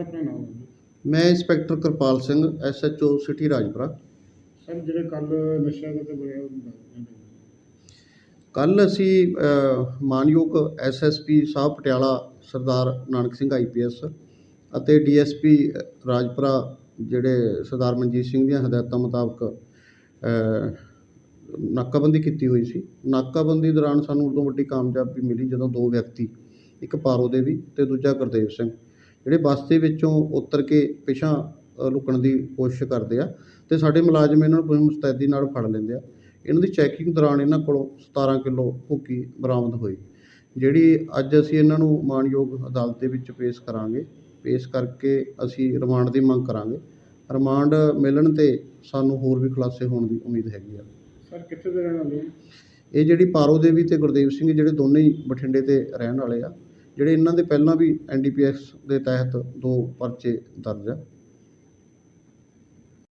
ਆਪਣਾ ਨਾਮ ਹੈ ਜੀ। ਮੈਂ inspector Kirpal Singh SHO city Rajpura. Sir ਜਿਹੜੇ ਕੱਲ ਨਸ਼ਾ ਦੇ ਤੇ ਹੁੰਦਾ ਕੱਲ ਅਸੀਂ ਅ, ਮਾਨਯੋਗ ਐਸਐਸਪੀ ਸਾਹਿਬ ਪਟਿਆਲਾ ਸਰਦਾਰ ਨਾਨਕ ਸਿੰਘ ਆਈਪੀਐਸ ਅਤੇ ਡੀਐਸਪੀ ਰਾਜਪੁਰਾ ਜਿਹੜੇ ਸਰਦਾਰ ਮਨਜੀਤ ਸਿੰਘ ਦੀਆਂ ਹਦਾਇਤਾਂ ਮੁਤਾਬਕ ਅ, ਨਾਕਾਬੰਦੀ ਕੀਤੀ ਹੋਈ ਸੀ। ਨਾਕਾਬੰਦੀ ਦੌਰਾਨ ਸਾਨੂੰ ਉਦੋਂ ਵੱਡੀ ਕਾਮਯਾਬੀ ਮਿਲੀ ਜਦੋਂ ਦੋ ਵਿਅਕਤੀ ਇੱਕ ਪਾਰੋ ਦੇਵੀ ਤੇ ਦੂਜਾ ਗੁਰਦੇਵ ਸਿੰਘ। ਜਿਹੜੇ ਬੱਸ ਦੇ ਵਿੱਚੋਂ ਉਤਰ ਕੇ ਪਿਛਾਂ ਅ, ਲੁਕਣ ਦੀ ਕੋਸ਼ਿਸ਼ ਕਰਦੇ ਆ ਤੇ ਸਾਡੇ ਮੁਲਾਜ਼ਮ ਇਹਨਾਂ ਨੂੰ ਪੂਰੀ ਮੁਸਤੈਦੀ ਨਾਲ ਫੜ ਲੈਂਦੇ ਆ। ਇਹਨਾਂ ਦੀ ਚੈਕਿੰਗ ਦੌਰਾਨ ਇਹਨਾਂ ਕੋਲੋਂ 17 ਕਿਲੋ ਭੁੱਕੀ ਬਰਾਮਦ ਹੋਈ ਜਿਹੜੀ ਅੱਜ ਅਸੀਂ ਇਹਨਾਂ ਨੂੰ ਮਾਣਯੋਗ ਅਦਾਲਤ ਦੇ ਵਿੱਚ ਪੇਸ਼ ਕਰਾਂਗੇ। ਪੇਸ਼ ਕਰਕੇ ਅਸੀਂ ਰਿਮਾਂਡ ਦੀ ਮੰਗ ਕਰਾਂਗੇ। ਰਿਮਾਂਡ ਮਿਲਣ ਤੇ ਸਾਨੂੰ ਹੋਰ ਵੀ ਖੁਲਾਸੇ ਹੋਣ ਦੀ ਉਮੀਦ ਹੈਗੀ ਆ। ਸਰ ਕਿੱਥੇ ਦੇ ਰਹਿਣ ਵਾਲੇ ਆ? ਇਹ ਜਿਹੜੀ ਪਾਰੋ ਦੇਵੀ ਤੇ ਗੁਰਦੇਵ ਸਿੰਘ ਜਿਹੜੇ ਦੋਨੇ ਹੀ ਬਠਿੰਡੇ ਤੇ ਰਹਿਣ ਵਾਲੇ ਆ ਜਿਹੜੇ ਇਹਨਾਂ ਦੇ ਪਹਿਲਾਂ ਵੀ ਐੱਨ ਡੀ ਪੀ ਐਨਡੀਪੀਐਸ ਦੇ ਤਹਿਤ ਦੋ ਪਰਚੇ ਦਰਜ ਆ।